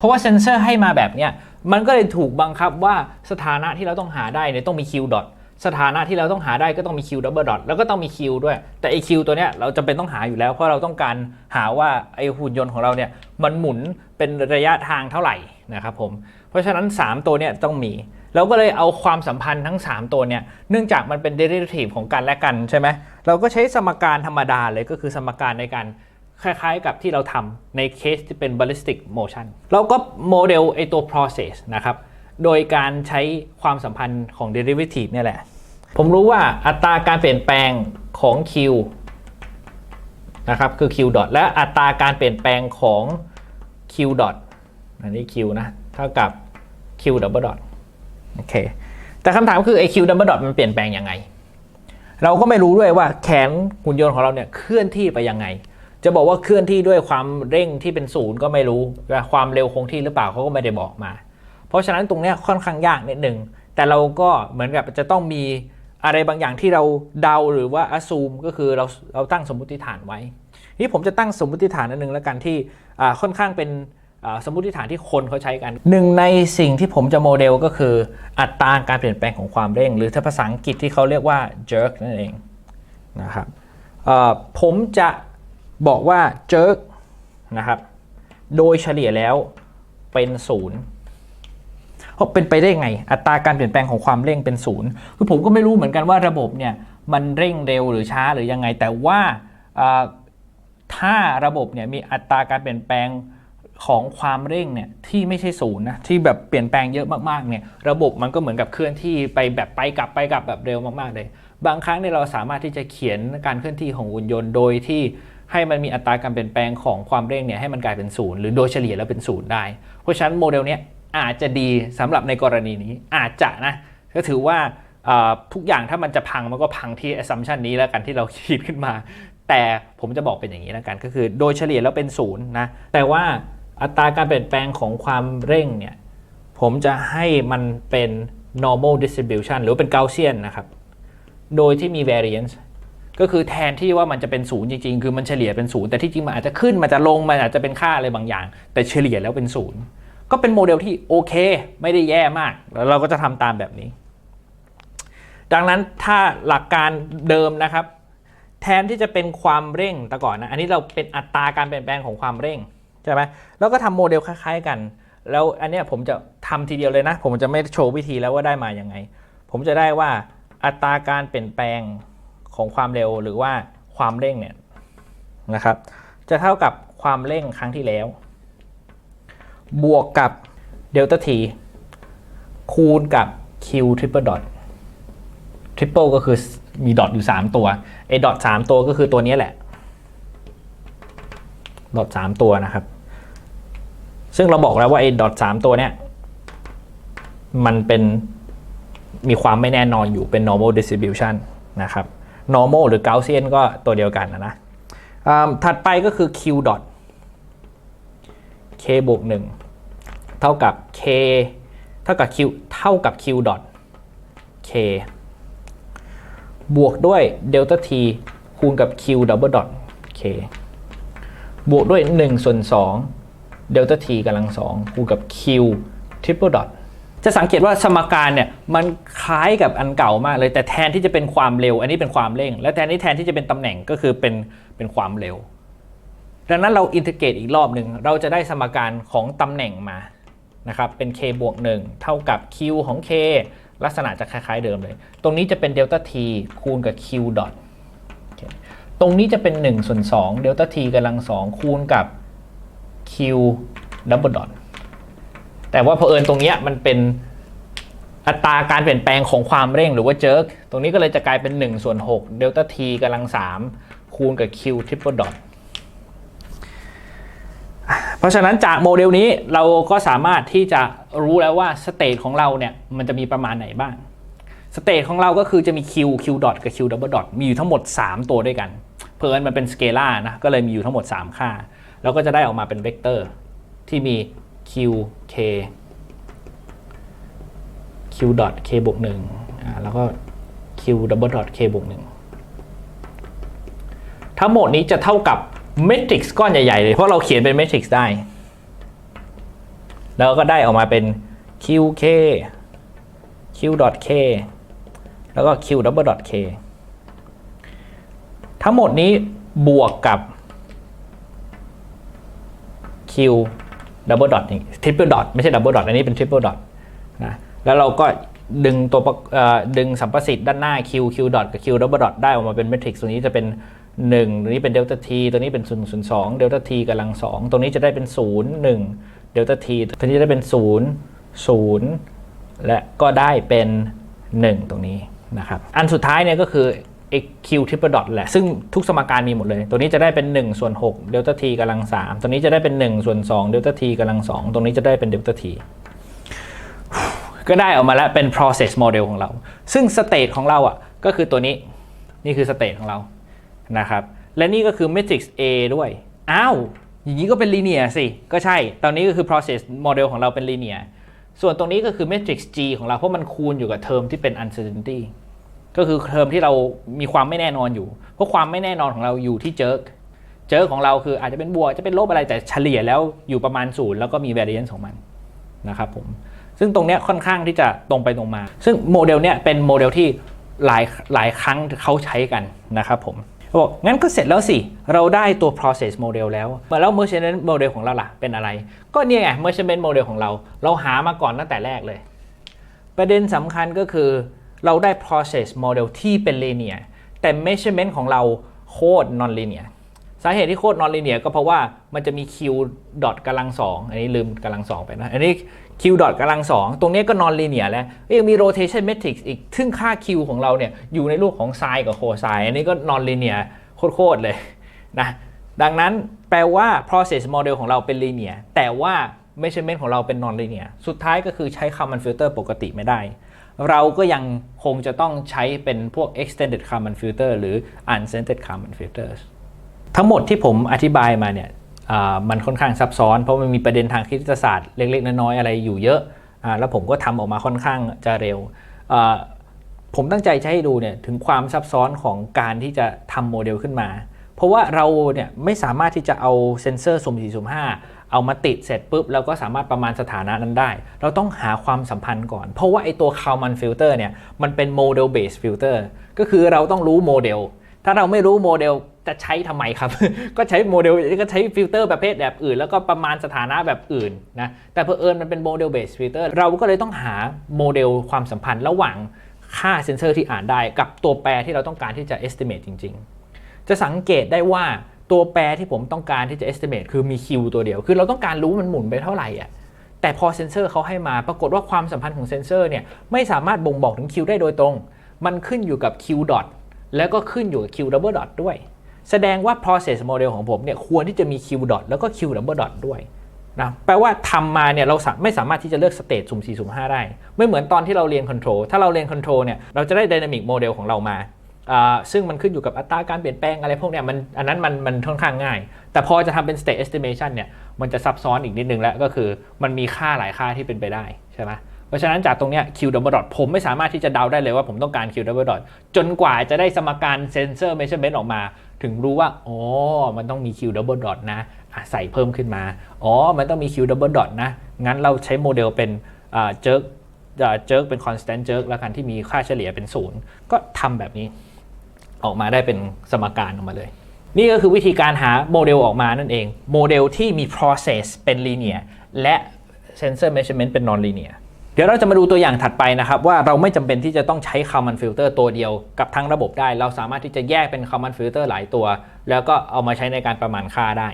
เพราะว่าเซนเซอร์ให้มาแบบเนี้ยมันก็เลยถูกบังคับว่าสถานะที่เราต้องหาได้เนี่ยต้องมี q ดอทสถานะที่เราต้องหาได้ก็ต้องมี q ดับเบิลดอทแล้วก็ต้องมี q ด้วย แต่ไอ q ตัวเนี้ยเราจำเป็นต้องหาอยู่แล้ว เพราะเราต้องการหาว่าไอหุ่นยนต์ของเราเนี่ยมันหมุนเป็นระยะทางเท่าไหร่นะครับผมเพราะฉะนั้น 3 ตัวเนี่ยต้องมีเราก็เลยเอาความสัมพันธ์ทั้ง 3 ตัวเนี่ยเนื่องจากมันเป็น derivative ของกันและกันใช่ไหมเราก็ใช้สมการธรรมดาเลยก็คือสมการในการ คล้ายๆกับที่เราทำในเคสที่เป็น ballistic motion เราก็โมเดลไอตัว process นะครับ โดยการใช้ความสัมพันธ์ของ derivative เนี่ยแหละ ผมรู้ว่าอัตราการเปลี่ยนแปลงของ q นะครับคือ q dot และอัตราการเปลี่ยนแปลงของ q dot อันนี้ q นะ เท่ากับ q double dot โอเค แต่คำถามคือไอ q double dot มันเปลี่ยนแปลงยังไง เราก็ไม่รู้ด้วยว่าแขนหุ่นยนต์ของเราเนี่ยเคลื่อนที่ไปยังไง จะบอกว่าเคลื่อนที่ด้วยความเร่งที่เป็นศูนย์ก็ไม่รู้ว่าความเร็วคงที่หรือเปล่าเขาก็ไม่ได้บอกมา เพราะฉะนั้นตรงนี้ค่อนข้างยากนิดหนึ่งแต่เราก็เหมือนกับจะต้องมีอะไรบางอย่างที่เราเดาหรือว่า assume ก็คือเราเราตั้งสมมติฐานไว้ นี่ผมจะตั้งสมมติฐานอันหนึงแล้วกันที่ค่อนข้างเป็นสมมติฐานที่คนเขาใช้กันหนึ่งในสิ่งที่ผมจะโมเดลก็คือ อัตราการเปลี่ยนแปลงของความเร่ง หรือถ้าภาษาอังกฤษที่เขาเรียกว่า jerk นั่นเองนะครับผมจะ บอกว่า jerk นะครับ โดยเฉลี่ยแล้วเป็นศูนย์เพราะเป็นไปได้ไง อัตราการเปลี่ยนแปลงของความเร่งเป็นศูนย์คือผมก็ไม่รู้เหมือนกันว่าระบบเนี่ยมันเร่งเร็วหรือช้าหรือยังไง แต่ว่าอ่าถ้าระบบเนี่ยมีอัตราการเปลี่ยนแปลงของความเร่งเนี่ยที่ไม่ใช่ศูนย์นะที่แบบเปลี่ยนแปลงเยอะมากๆเนี่ยระบบมันก็เหมือนกับเคลื่อนที่ไปแบบไปกลับไปกลับแบบเร็วมากๆเลย บางครั้งเนี่ยเราสามารถที่จะเขียนการเคลื่อนที่ของหุ่นยนต์โดยที่ ให้มันมีอัตราการเปลี่ยนแปลงของความเร่งเนี่ยให้มันกลายเป็นศูนย์หรือโดยเฉลี่ยแล้วเป็นศูนย์ได้ เพราะฉะนั้นโมเดลเนี้ยอาจจะดีสำหรับในกรณีนี้อาจจะนะก็ถือว่าทุกอย่างถ้ามันจะพังมันก็พังที่ assumption นี้แล้วกันที่เราคิดขึ้นมา แต่ผมจะบอกเป็นอย่างนี้แล้วกัน ก็คือโดยเฉลี่ยแล้วเป็นศูนย์นะแต่ว่าอัตราการเปลี่ยนแปลงของความเร่งเนี่ยผมจะให้มันเป็น normal distribution หรือเป็น Gaussian นะครับ โดยที่มี variance ก็คือแทนที่ว่ามันจะเป็นศูนย์จริงๆ คือมันเฉลี่ยเป็นศูนย์แต่ที่จริงมันอาจจะขึ้นมันจะลงมันอาจจะเป็นค่าอะไรบางอย่าง แต่เฉลี่ยแล้วเป็นศูนย์ก็เป็นโมเดลที่โอเค ไม่ได้แย่มาก แล้วเราก็จะทำตามแบบนี้ ดังนั้นถ้าหลักการเดิมนะครับ แทนที่จะเป็นความเร่งแต่ก่อนนะอันนี้เราเป็นอัตราการเปลี่ยนแปลงของความเร่งใช่ไหมแล้วก็ทำโมเดลคล้ายๆกัน แล้วอันนี้ผมจะทำทีเดียวเลยนะ ผมจะไม่โชว์วิธีแล้วว่าได้มาอย่างไง ผมจะได้ว่าอัตราการเปลี่ยนแปลง ของความเร็วหรือว่าความเร่งเนี่ยนะครับ จะเท่ากับความเร่งครั้งที่แล้ว บวกกับเดลต้าทีคูณกับ q triple dot triple ก็คือมีดอทอยู่ 3 ตัวไอ้ดอท3ตัวก็คือตัวนี้แหละดอท3ตัวนะครับ ซึ่งเราบอกแล้วว่าไอ้ดอท3ตัวเนี้ยมันเป็นมีความไม่แน่นอนอยู่เป็น normal distribution นะครับ normal หรือ Gaussian ก็ตัวเดียวกันนะนะถัดไปก็คือ q dot k บวก1เท่ากับ k เท่ากับ q เท่ากับ q dot k บวกด้วยเดลต้า t คูณกับ q double dot k บวกด้วย 1 ส่วน2เดลต้า t กำลัง 2 คูณกับ q triple dot จะสังเกตว่าสมการเนี่ยมันคล้ายกับอันเก่ามากเลยแต่แทนที่จะเป็นความเร็ว อันนี้เป็นความเร่ง และแทนที่แทนที่จะเป็นตำแหน่งก็คือเป็นเป็นความเร็ว ดังนั้นเราอินทิเกรตอีกรอบหนึ่งเราจะได้สมการของตำแหน่งมานะครับเป็น k บวก1เท่ากับ q ของ k ลักษณะจะคล้ายๆเดิมเลย ตรงนี้จะเป็นเดลต้า t คูณกับ q ดอทตรงนี้จะเป็น1ส่วน2เดลต้า t กำลัง2คูณกับ q ดับเบิลดอท แต่ว่าเผอิญตรงเนี้ยมันเป็นอัตราการเปลี่ยนแปลงของความเร่งหรือว่าเจิร์กตรงนี้ก็เลยจะกลายเป็น1ส่วน6เดลต้า t กำลัง 3 คูณกับ q ทริปเปิลดอทเพราะฉะนั้นจากโมเดลนี้เราก็สามารถที่จะรู้แล้วว่าสเตทของเราเนี่ยมันจะมีประมาณไหนบ้างสเตทของเราก็คือจะมี q q dot กับ q double dot มีอยู่ทั้งหมด 3 ตัวด้วยกัน เพิ่นมันเป็นสเกลาร์นะก็เลยมีอยู่ทั้งหมด 3 ค่า แล้วก็จะได้ออกมาเป็นเวกเตอร์ที่มี q k q dot k บวก1อ่าแล้วก็ q double dot k บวก1ทั้งหมดนี้จะเท่ากับเมทริกซ์ก้อนใหญ่ๆเลย เพราะเราเขียนเป็นเมทริกซ์ได้ แล้วก็ได้ออกมาเป็น qk q.k แล้วก็ q double dot k ทั้งหมดนี้บวกกับ q double dot นี่ triple dot ไม่ใช่ double dot อันนี้เป็น triple dot นะแล้วเราก็ดึงตัวดึงสัมประสิทธิ์ด้านหน้า q q dot กับ q double dot ได้ออกมาเป็นเมทริกซ์ตัวนี้จะเป็น 1 ตัวนี้เป็นเดลต้า t ตัวนี้เป็น0 0 2เดลต้า t กำลัง 2 ตรงนี้จะได้เป็น 0 1เดลต้า t ตัวนี้จะได้เป็น 0 0 และก็ได้เป็น 1 ตรงนี้นะครับอันสุดท้ายเนี่ยก็คือ q triple dot แหละ ซึ่งทุกสมการมีหมดเลย ตัวนี้จะได้เป็น1ส่วน6เดลต้า t กำลัง3ตัวนี้จะได้เป็น1ส่วน2เดลต้า t กำลัง2ตรงนี้จะได้เป็นเดลต้า t ก็ได้ออกมาแล้วเป็น process model ของเรา ซึ่ง state ของเราอะก็คือตัวนี้นี่คือ state ของเรานะครับ และนี่ก็คือ matrix A ด้วย อ้าว อย่างนี้ก็เป็น linear สิ ก็ใช่ ตอนนี้ก็คือ process model ของเราเป็น linear ส่วนตรงนี้ก็คือ matrix G ของเรา เพราะมันคูณอยู่กับเทอมที่เป็น uncertainty ก็คือเทอมที่เรามีความไม่แน่นอนอยู่ เพราะความไม่แน่นอนของเราอยู่ที่เจิร์กเจิร์กของเราคืออาจจะเป็นบวกจะเป็นลบอะไรแต่เฉลี่ยแล้วอยู่ประมาณศูนย์แล้วก็มี variance ของมันนะครับผมซึ่งตรงเนี้ยค่อนข้างที่จะตรงไปตรงมา ซึ่งโมเดลเนี้ยเป็นโมเดลที่หลายหลายครั้งเขาใช้กันนะครับผมบอกงั้นก็เสร็จแล้วสิ เราได้ตัว process model แล้วแล้ว measurement model ของเราล่ะ เป็นอะไร ก็เนี่ยไง measurement model ของเรา เราหามาก่อนตั้งแต่แรกเลย ประเด็นสำคัญก็คือ เราได้ process model ที่เป็น linear แต่ measurement ของเราโคตร non linear สาเหตุที่โคตร non linear ก็เพราะว่ามันจะมี q dot กำลังสองอันนี้ลืมกำลังสองไปนะ อันนี้ q dot กำลังสองตรงนี้ก็ non linear แล้วยังมี rotation matrix อีกซึ่งค่า q ของเราเนี่ยอยู่ในรูปของ sin กับ cosine อันนี้ก็ non linear โคตรๆเลยนะดังนั้นแปลว่า process model ของเราเป็น linear แต่ว่า measurement ของเราเป็น non linear สุดท้ายก็คือใช้ Kalman filter ปกติไม่ได้ เราก็ยังคงจะต้องใช้เป็นพวก extended Kalman filter หรือ unscented Kalman filters ทั้งหมดที่ผมอธิบายมาเนี่ยมันค่อนข้างซับซ้อน เพราะมันมีประเด็นทางคณิตศาสตร์เล็ก ๆ น้อยๆอะไรอยู่เยอะอแล้วผมก็ทำออกมาค่อนข้างจะเร็ว ผมตั้งใจจะให้ดูเนี่ยถึงความซับซ้อนของการที่จะทำโมเดลขึ้นมา เพราะว่าเราเนี่ยไม่สามารถที่จะเอาเซนเซอร์สุ่ม4สุ่ม5 เอามาติดเสร็จปุ๊บแล้วก็สามารถประมาณสถานะนั้นได้ เราต้องหาความสัมพันธ์ก่อน เพราะว่าไอตัว Kalman filter เนี่ยมันเป็น model based filter ก็คือเราต้องรู้โมเดล ถ้าเราไม่รู้โมเดลจะใช้ทำไมครับ ก็ใช้โมเดลก็ใช้ฟิลเตอร์ประเภทแบบอื่น แล้วก็ประมาณสถานะแบบอื่นนะแต่เพอเอิญมันเป็นโมเดลเบสฟิลเตอร์เราก็เลยต้องหาโมเดลความสัมพันธ์ระหว่างค่าเซนเซอร์ที่อ่านได้ กับตัวแปรที่เราต้องการที่จะ estimate จริง ๆ จะสังเกตได้ว่า ตัวแปรที่ผมต้องการที่จะ estimate คือมี Q ตัวเดียว คือเราต้องการรู้มันหมุนไปเท่าไหร่อะแต่พอเซนเซอร์เขาให้มาปรากฏว่าความสัมพันธ์ของเซนเซอร์เนี่ยไม่สามารถบ่งบอกถึง Q ได้โดยตรง มันขึ้นอยู่กับ Q dot แล้วก็ขึ้นอยู่กับ Q double dot ด้วย แสดงว่า process model ของผมเนี่ยควรที่จะมี Q dot แล้วก็ Q double dot ด้วยนะแปลว่าทำมาเนี่ยเราไม่สามารถที่จะเลือกสเตตสุ่ม4สุ่ม5ได้ ไม่เหมือนตอนที่เราเรียน control ถ้าเราเรียน control เนี่ยเราจะได้ dynamic model ของเรามา ซึ่งมันขึ้นอยู่กับอัตราการเปลี่ยนแปลงอะไรพวกเนี้ยมันอันนั้นมันมันค่อนข้างง่าย แต่พอจะทำเป็น state estimation เนี่ยมันจะซับซ้อนอีกนิดนึงแล้วก็คือมันมีค่าหลายค่าที่เป็นไปได้ใช่ไหมเพราะฉะนั้นจากตรงเนี้ย Q double dot ผมไม่สามารถที่จะเดาได้เลยว่าผมต้องการ Q double dot จนกว่าจะได้สมการ sensor measurement ออกมา ถึงรู้ว่าอ๋อมันต้องมี Q double dot นะใส่เพิ่มขึ้นมาอ๋อมันต้องมี Q double dot นะงั้นเราใช้โมเดลเป็นอ่า jerk อ่า jerk เป็น constant jerk แล้วกันที่มีค่าเฉลี่ยเป็นศูนย์ก็ทำแบบนี้ ออกมาได้เป็นสมการออกมาเลย นี่ก็คือวิธีการหาโมเดลออกมานั่นเอง โมเดลที่มี process เป็น linear และ sensor measurement เป็น non linear เดี๋ยวเราจะมาดูตัวอย่างถัดไปนะครับ ว่าเราไม่จำเป็นที่จะต้องใช้ common filter ตัวเดียวกับทั้งระบบได้ เราสามารถที่จะแยกเป็น common filter หลายตัว แล้วก็เอามาใช้ในการประมาณค่าได้